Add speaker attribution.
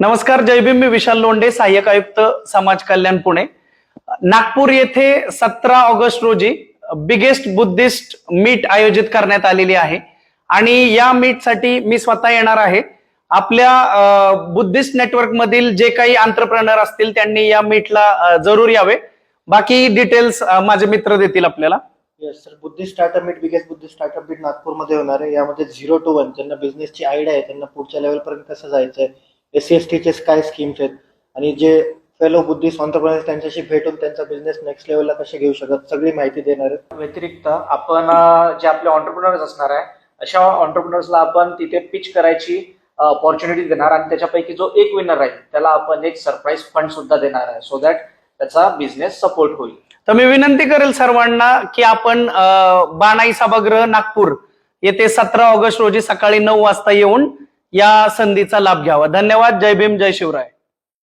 Speaker 1: नमस्कार जय भीम. मी विशाल लोंडे सहाय्यक आयुक्त समाज कल्याण पुणे. नागपूर येथे सतरा ऑगस्ट रोजी बिगेस्ट बुद्धिस्ट मीट आयोजित करण्यात आलेली आहे. आणि या मीटसाठी मी स्वतः येणार आहे. आपल्या बुद्धिस्ट नेटवर्क मधील जे काही आंतरप्रनर असतील त्यांनी या मीटला जरूर यावे. बाकी डिटेल्स माझे मित्र देतील आपल्याला.
Speaker 2: Yes sir Buddhist startup meet biggest Buddhist startup meet नागपूरमध्ये होणार आहे. यामध्ये झिरो टू वन ज्यांना बिझनेसची आयडिया आहे. त्यांना पुढच्या लेवलपर्यंत कसं जायचं आहे एस सी एस टीचे काय स्कीम्स आहेत आणि जे फेलो बुद्धिस्ट ऑन्टरप्रिनर्स त्यांच्याशी भेटून त्यांचा बिझनेस नेक्स्ट लेवलला कसे घेऊ शकतात सगळी माहिती देणार आहे
Speaker 3: व्यतिरिक्त आपण जे आपले ऑन्टरप्रिनर्स असणार आहे अशा ऑन्टरप्रिनर्सला आपण तिथे पिच करायची ऑपॉर्च्युनिटी देणार आणि त्याच्यापैकी जो एक विनर राहील त्याला आपण एक सरप्राईज फंड सुद्धा देणार आहे. सो दॅट त्याचा बिझनेस सपोर्ट होईल.
Speaker 1: तर मी विनंती करेल सर्वांना की आपण बाणाई सभागृह नागपूर येथे सतरा ऑगस्ट रोजी सकाळी नऊ वाजता येऊन या संधीचा लाभ घ्यावा. धन्यवाद. जय भीम जय शिवराय.